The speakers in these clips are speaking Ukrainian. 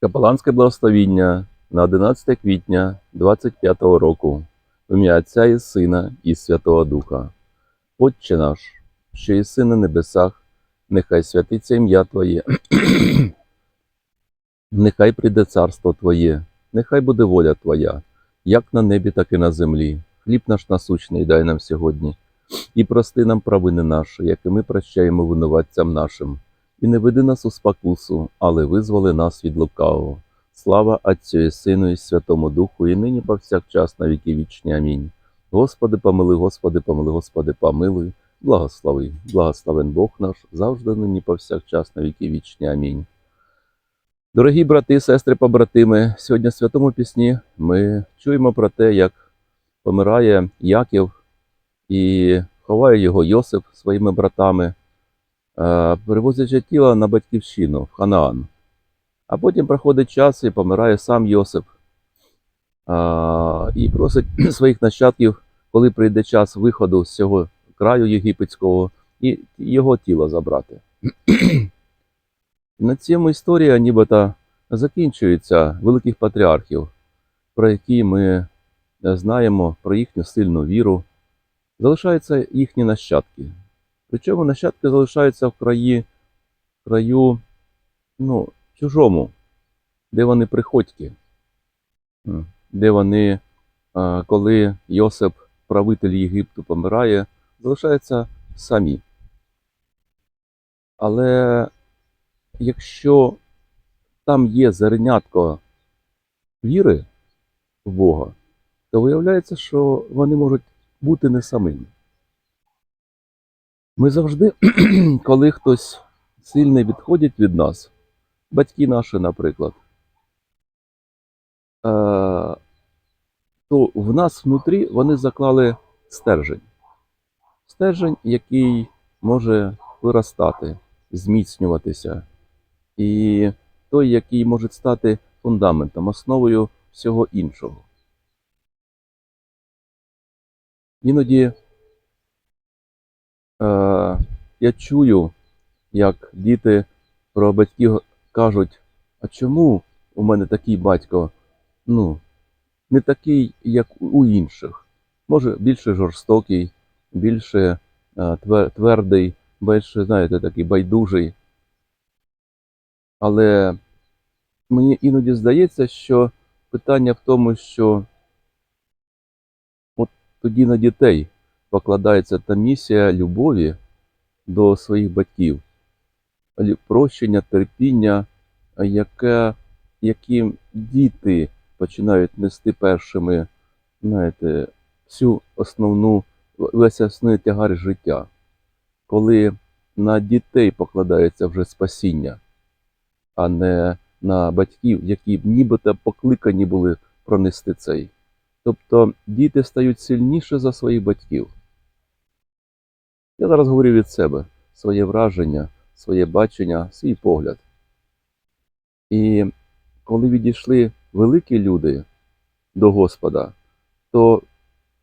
Капеланське благословіння на 11 квітня 25 року в ім'я Отця і Сина і Святого Духа. Отче наш, що єси на небесах, нехай святиться ім'я Твоє, нехай прийде царство Твоє, нехай буде воля Твоя, як на небі, так і на землі. Хліб наш насущний дай нам сьогодні, і прости нам провини наші, як і ми прощаємо винуватцям нашим. І не веди нас у спокусу, але визволи нас від лукавого. Слава Отцю і Сину і Святому Духу, і нині повсякчас на віки вічні. Амінь. Господи, помили, Господи, помили, Господи, помилуй, благослови, благословен Бог наш, завжди нині повсякчас на віки вічні. Амінь. Дорогі брати, сестри, побратими, сьогодні в святому пісні ми чуємо про те, як помирає Яків і ховає його Йосип своїми братами перевозячи тіло на батьківщину в Ханаан. А потім проходить час і помирає сам Йосип і просить своїх нащадків, коли прийде час виходу з цього краю єгипетського, і його тіло забрати. На цьому історія нібито закінчується великих патріархів, про які ми знаємо про їхню сильну віру. Залишаються їхні нащадки. Причому нащадки залишаються в краї, краю, ну, чужому, де вони приходьки, де вони, коли Йосип, правитель Єгипту, помирає, залишаються самі. Але якщо там є зернятко віри в Бога, то виявляється, що вони можуть бути не самими. Ми завжди, коли хтось сильний відходить від нас, батьки наші, наприклад, е, то в нас внутрі вони заклали стержень. Стержень, який може виростати, зміцнюватися, і той, який може стати фундаментом, основою всього іншого. Іноді я чую, як діти про батьків кажуть, а чому у мене такий батько, ну, не такий, як у інших. Може, більше жорстокий, більше е, твердий, більше, знаєте, такий байдужий. Але мені іноді здається, що питання в тому, що от тоді на дітей покладається та місія любові до своїх батьків, прощення, терпіння, яке, яким діти починають нести першими, знаєте, всю основну, весь основний тягар життя, коли на дітей покладається вже спасіння, а не на батьків, які нібито покликані були пронести цей. Тобто діти стають сильніше за своїх батьків. Я зараз говорю від себе своє враження, своє бачення, свій погляд. І коли відійшли великі люди до Господа, то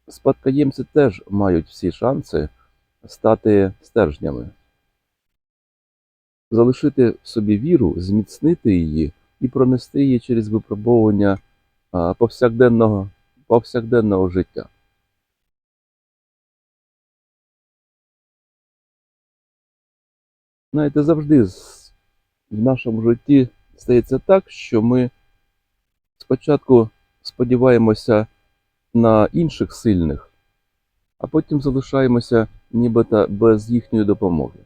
спадкоємці теж мають всі шанси стати стержнями, залишити в собі віру, зміцнити її і пронести її через випробовування повсякденного, повсякденного життя. Знаєте, завжди в нашому житті стається так, що ми спочатку сподіваємося на інших сильних, а потім залишаємося нібито без їхньої допомоги.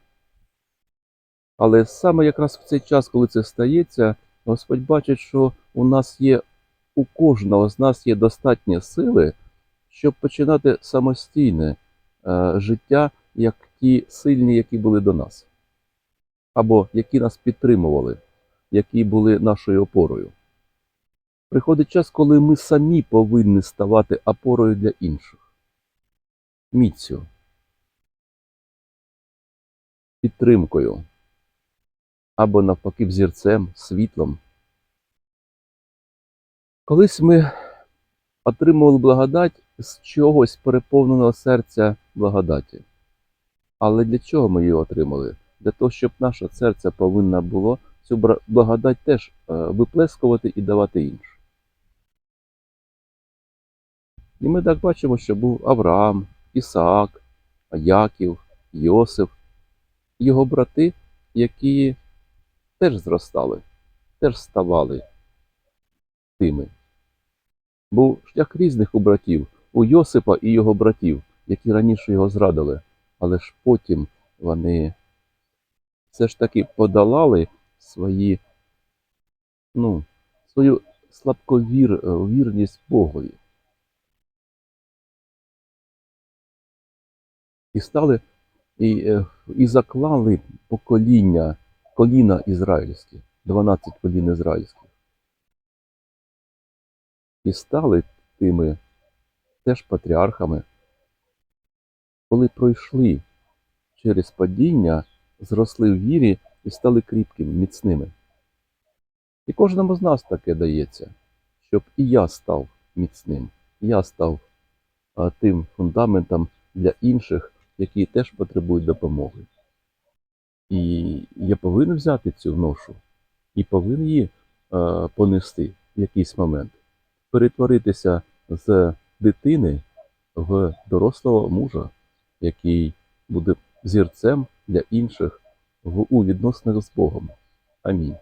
Але саме якраз в цей час, коли це стається, Господь бачить, що у нас є, у кожного з нас є достатньо сили, щоб починати самостійне е, життя, як ті сильні, які були до нас, або які нас підтримували, які були нашою опорою. Приходить час, коли ми самі повинні ставати опорою для інших, міцю, підтримкою або навпаки взірцем, світлом. Колись ми отримували благодать з чогось переповненого серця благодаті. Але для чого ми її отримали? Для того, щоб наше серце повинно було цю благодать теж е, виплескувати і давати іншим. І ми так бачимо, що був Авраам, Ісаак, Яків, Йосиф, його брати, які теж зростали, теж ставали тими. Був шлях різних у братів, у Йосипа і його братів, які раніше його зрадили, але ж потім вони все ж таки подолали свої, ну, свою слабковір, е, вірність Богові. І стали і, е, і заклали покоління, коліна ізраїльські, 12 колін ізраїльських. І стали тими теж патріархами, коли пройшли через падіння, зросли в вірі і стали кріпкими, міцними. І кожному з нас таке дається, щоб і я став міцним, я став а, тим фундаментом для інших, які теж потребують допомоги. І я повинен взяти цю ношу і повинен її е, понести в якийсь момент, перетворитися з дитини в дорослого мужа, який буде зірцем для інших в, у відносинах з Богом. Амінь.